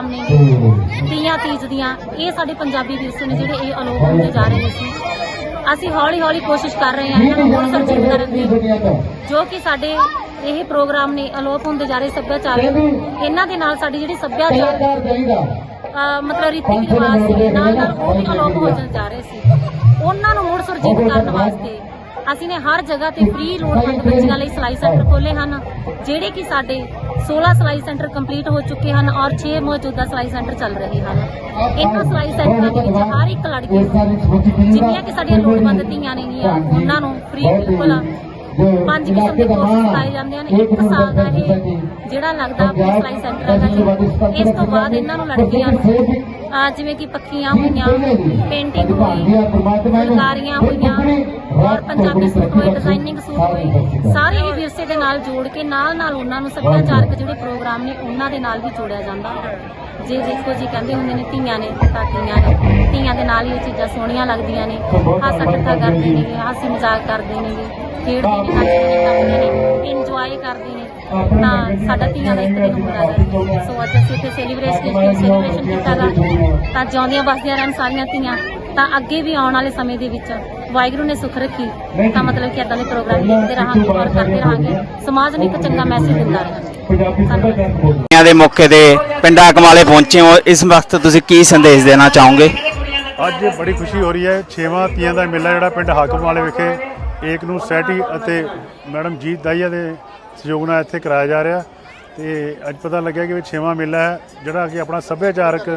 Programme ਨੇ ਤੀਆਂ ਤੀਜ ਦੀਆਂ। ਇਹ ਸਾਡੇ ਪੰਜਾਬੀ ਵਿਰਸੇ ਨੇ ਜਿਹੜੇ ਇਹ ਅਲੋਪ ਹੁੰਦੇ ਜਾ ਰਹੇ ਸੀ ਅਸੀਂ ਹੌਲੀ ਹੌਲੀ ਕੋਸ਼ਿਸ਼ ਕਰ ਰਹੇ ਹਾਂ ਇਹਨਾਂ ਨੂੰ ਮੁੜ ਸਰਜੀਤ ਕਰਨ ਦੀ, ਜੋ ਕਿ ਸਾਡੇ ਇਹ ਪ੍ਰੋਗਰਾਮ ਨੇ ਅਲੋਪ ਹੁੰਦੇ ਜਾ ਰਹੇ ਸੱਭਿਆਚਾਰ ਇਹਨਾਂ ਦੇ ਨਾਲ ਸਾਡੀ ਜਿਹੜੀ ਸੱਭਿਆਚਾਰ ਮਤਲਬ ਰੀਤੀ ਰਿਵਾਜ ਸੀ, ਨਾਲ ਨਾਲ ਉਹ ਵੀ ਅਲੋਪ ਹੋ ਜਾਂਦੇ ਜਾ ਰਹੇ ਸੀ। ਉਹਨਾਂ ਨੂੰ ਮੁੜ ਸੁਰਜੀਤ ਕਰਨ ਵਾਸਤੇ ਅਸੀਂ ਨੇ ਹਰ ਜਗ੍ਹਾ ਤੇ ਫ੍ਰੀ ਲੋੜਵੰਦ ਬੱਚਿਆਂ ਲਈ ਸਿਲਾਈ ਸੈਂਟਰ ਖੋਲੇ ਹਨ, ਜਿਹੜੇ ਕਿ ਸਾਡੇ 16 ਸਿਲਾਈ ਸੈਂਟਰ ਕੰਪਲੀਟ ਹੋ ਚੁੱਕੇ ਹਨ ਔਰ 6 ਮੌਜੂਦਾ ਸਿਲਾਈ ਸੈਂਟਰ ਚੱਲ ਰਹੇ ਹਨ। ਇਹਨਾਂ ਸਿਲਾਈ ਸੈਂਟਰਾਂ ਦੇ ਵਿੱਚ ਹਰ ਇੱਕ ਲੜਕੀ ਨੂੰ ਜਿੰਨੀਆਂ ਕਿ ਸਾਡੀਆਂ ਲੋੜਵੰਦ ਧੀਆਂ ਨੇਗੀਆਂ ਉਹਨਾਂ ਨੂੰ ਫ੍ਰੀ ਬਿਲਕੁਲ ਪੰਜ ਕਿਸਮ ਦੇ ਕੋਰਸ ਸਿਖਾਏ ਜਾਂਦੇ ਹਨ। ਇੱਕ ਸਾਲ ਦਾ ਇਹ ਜਿਹੜਾ ਲੱਗਦਾ ਆਪਣਾ ਸਿਲਾਈ ਸੈਂਟਰ ਜੀ ਇਸ ਤੋਂ ਬਾਅਦ ਇਹਨਾਂ ਨੂੰ ਲੜਕੀਆਂ ਨੂੰ ਜਿਵੇਂ ਕਿ ਪੱਖੀਆਂ ਹੋਈਆਂ ਪੇਂਟਿੰਗ ਹੋਈ ਫੁਲਕਾਰੀਆਂ ਹੋਈਆਂ ਔਰ ਪੰਜਾਬੀ ਸੂਟ ਹੋਏ ਡਿਜ਼ਾਈਨਿੰਗ ਸੂਟ ਹੋਏ ਸਾਰੇ ਹੀ ਵਿਰਸੇ ਦੇ ਨਾਲ ਜੋੜ ਕੇ ਨਾਲ ਨਾਲ ਉਹਨਾਂ ਨੂੰ ਸੱਭਿਆਚਾਰਕ ਜਿਹੜੇ ਪ੍ਰੋਗਰਾਮ ਨੇ ਉਹਨਾਂ ਦੇ ਨਾਲ ਵੀ ਜੋੜਿਆ ਜਾਂਦਾ। ਜੇ ਦੇਖੋ ਜੀ ਕਹਿੰਦੇ ਹੁੰਦੇ ਨੇ ਧੀਆਂ ਨੇ ਤਾਂ ਧੀਆਂ ਨੇ ਧੀਆਂ ਦੇ ਨਾਲ ਹੀ ਇਹ ਚੀਜ਼ਾਂ ਸੋਹਣੀਆਂ ਲੱਗਦੀਆਂ ਨੇ ਹਾਸਾ ਠੱਠਾ ਕਰਦੇ ਨੇ ਹਾਸੀ ਮਜ਼ਾਕ ਕਰਦੇ ਨੇ ਖੇਡਦੇ ਨੇ ਨੱਚਦੇ ਨੇ ਇੰਜੋਏ ਕਰਦੇ ਨੇ ਤਾਂ ਸਾਡਾ ਧੀਆਂ ਦਾ ਇੱਕ ਦਿਨ ਹੁੰਦਾ ਹੈ। ਸੋ ਅੱਜ ਅਸੀਂ ਇੱਥੇ ਸੈਲੀਬ੍ਰੇਸ਼ਨ ਸੈਲੀਬ੍ਰੇਸ਼ਨ ਕੀਤਾ ਗਾ। ਤਾਂ ਜਿਉਂਦੀਆਂ ਵਸਦੀਆਂ ਰਹਿਣ ਸਾਰੀਆਂ ਧੀਆਂ। ਤਾਂ ਅੱਗੇ ਵੀ ਆਉਣ ਵਾਲੇ ਸਮੇਂ ਦੇ ਵਿੱਚ ਵਾਹਿਗੁਰੂ ਨੇ ਸੁਖ ਰੱਖੀ। ਤਾਂ ਮਤਲਬ ਕਿ ਇਦਾਂ ਦੇ ਪ੍ਰੋਗਰਾਮ ਲਿਖਦੇ ਰਹਾਂਗੇ ਔਰ ਕਰਦੇ ਰਹਾਂਗੇ। ਸਮਾਜ ਨੂੰ ਇੱਕ ਚੰਗਾ ਮੈਸੇਜ ਦਿੰਦਾ ਰਹਾਂਗੇ। ਦੇ ਮੌਕੇ ਤੇ ਪਿੰਡਾਂ ਕਮਾਲੇ ਪਹੁੰਚੇ ਹੋ। ਇਸ ਵਕਤ ਤੁਸੀਂ ਕੀ ਸੰਦੇਸ਼ ਦੇਣਾ ਚਾਹੋਗੇ? ਅੱਜ ਬੜੀ ਖੁਸ਼ੀ ਹੋ ਰਹੀ ਹੈ। ਛੇਵਾਂ ਤੀਆਂ ਦਾ ਮੇਲਾ ਜਿਹੜਾ ਪਿੰਡ ਹਾਕਮ ਵਾਲੇ ਵਿਖੇ ਏਕ ਨੂੰ ਸੈਟੀ ਅਤੇ ਮੈਡਮ ਜੀਤ ਦਾਈਆ ਦੇ ਸਹਿਯੋਗ ਨਾਲ ਇੱਥੇ ਕਰਾਇਆ ਜਾ ਰਿਹਾ। ਤੇ ਅੱਜ ਪਤਾ ਲੱਗਿਆ ਕਿ ਇਹ ਛੇਵਾਂ ਮੇਲਾ ਹੈ ਜਿਹੜਾ ਕਿ ਆਪਣਾ ਸੱਭਿਆਚਾਰਕ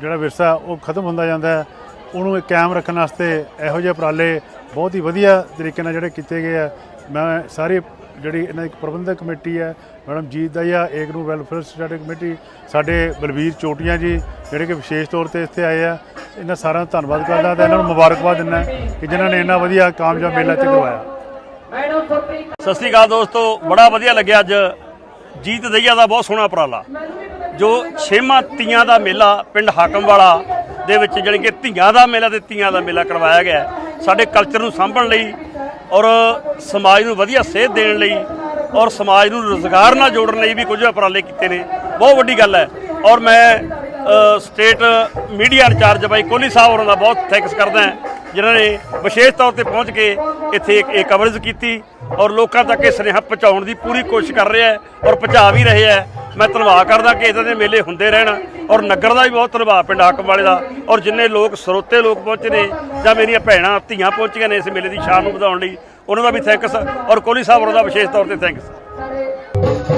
ਜਿਹੜਾ ਵਿਰਸਾ ਉਹ ਖਤਮ ਹੁੰਦਾ ਜਾਂਦਾ ਹੈ। ਉਹਨੂੰ ਇੱਕ ਕਾਇਮ ਰੱਖਣ ਵਾਸਤੇ ਇਹੋ ਜਿਹੇ ਉਪਰਾਲੇ ਬਹੁਤ ਹੀ ਵਧੀਆ ਤਰੀਕੇ ਨਾਲ ਜਿਹੜੇ ਕੀਤੇ ਗਏ ਆ। ਮੈਂ ਸਾਰੇ ਜਿਹੜੀ ਇਹਨਾਂ ਦੀ ਪ੍ਰਬੰਧਕ ਕਮੇਟੀ ਹੈ, ਮੈਡਮ ਜੀਤ ਦਾਈਆ ਏਕ ਨੂੰ ਵੈਲਫੇਅਰ ਸੋਸਾਇਟੀ ਕਮੇਟੀ, ਸਾਡੇ ਬਲਬੀਰ ਚੋਟੀਆਂ ਜੀ, ਜਿਹੜੇ ਕਿ ਵਿਸ਼ੇਸ਼ ਤੌਰ ਤੇ ਇੱਥੇ ਆਏ ਆ, ਇਹਨਾਂ ਸਾਰਿਆਂ ਦਾ ਧੰਨਵਾਦ ਕਰਦਾ ਤੇ ਇਹਨਾਂ ਨੂੰ ਮੁਬਾਰਕਬਾਦ ਦਿੰਦਾ ਕਿ ਜਿਨ੍ਹਾਂ ਨੇ ਇੰਨਾ ਵਧੀਆ ਕਾਮਯਾਬ ਮੇਲਾ 'ਚ ਕਰਵਾਇਆ। ਸਤਿ ਸ੍ਰੀ ਅਕਾਲ ਦੋਸਤੋ, ਬੜਾ ਵਧੀਆ ਲੱਗਿਆ ਅੱਜ। ਜੀਤ ਦਈਆ ਦਾ ਬਹੁਤ ਸੋਹਣਾ ਉਪਰਾਲਾ। ਜੋ ਛੇਵਾਂ ਤੀਆਂ ਦਾ ਮੇਲਾ ਪਿੰਡ ਹਾਕਮ ਵਾਲਾ ਦੇ ਵਿੱਚ ਜਾਣੀ ਕਿ ਧੀਆਂ ਦਾ ਮੇਲਾ ਤੇ ਧੀਆਂ ਦਾ ਮੇਲਾ ਕਰਵਾਇਆ ਗਿਆ ਸਾਡੇ ਕਲਚਰ ਨੂੰ ਸਾਂਭਣ ਲਈ ਔਰ ਸਮਾਜ ਨੂੰ ਵਧੀਆ ਸੇਧ ਦੇਣ ਲਈ ਔਰ ਸਮਾਜ ਨੂੰ ਰੋਜ਼ਗਾਰ ਨਾਲ ਜੋੜਨ ਲਈ ਵੀ ਕੁਝ ਉਪਰਾਲੇ ਕੀਤੇ ਨੇ। ਬਹੁਤ ਵੱਡੀ ਗੱਲ ਹੈ। ਔਰ ਮੈਂ ਸਟੇਟ ਮੀਡੀਆ ਇੰਚਾਰਜ ਬਾਈ ਕੋਹਲੀ ਸਾਹਿਬ ਹੋਰਾਂ ਦਾ ਬਹੁਤ ਥੈਂਕਸ ਕਰਦਾ ਜਿਨ੍ਹਾਂ ਨੇ ਵਿਸ਼ੇਸ਼ ਤੌਰ ਤੇ ਪਹੁੰਚ ਕੇ ਇੱਥੇ ਇੱਕ ਇਹ ਕਵਰੇਜ ਕੀਤੀ ਔਰ ਲੋਕਾਂ ਤੱਕ ਇਹ ਸੁਨੇਹਾ ਪਹੁੰਚਾਉਣ ਦੀ ਪੂਰੀ ਕੋਸ਼ਿਸ਼ ਕਰ ਰਿਹਾ ਹੈ ਔਰ ਪਹੁੰਚਾ ਵੀ ਰਹੇ ਹੈ। ਮੈਂ ਧੰਨਵਾਦ ਕਰਦਾ ਕਿ ਇਦਾਂ ਦੇ ਮੇਲੇ ਹੁੰਦੇ ਰਹਿਣ ਔਰ ਨਗਰ ਦਾ ਵੀ ਬਹੁਤ ਧੰਨਵਾਦ, ਪਿੰਡ ਹਾਕਮ ਵਾਲੇ ਦਾ। ਔਰ ਜਿੰਨੇ ਲੋਕ, ਸਰੋਤੇ ਲੋਕ ਪਹੁੰਚੇ ਨੇ ਜਾਂ ਮੇਰੀਆਂ ਭੈਣਾਂ, ਧੀਆਂ ਪਹੁੰਚੀਆਂ ਨੇ ਇਸ ਮੇਲੇ ਦੀ ਸ਼ਾਨ ਨੂੰ ਵਧਾਉਣ ਲਈ, ਉਹਨਾਂ ਦਾ ਵੀ ਥੈਂਕਸ ਔਰ ਕੋਹਲੀ ਸਾਹਿਬ ਉਹਨਾਂ ਦਾ ਵਿਸ਼ੇਸ਼ ਤੌਰ ਤੇ ਥੈਂਕਸ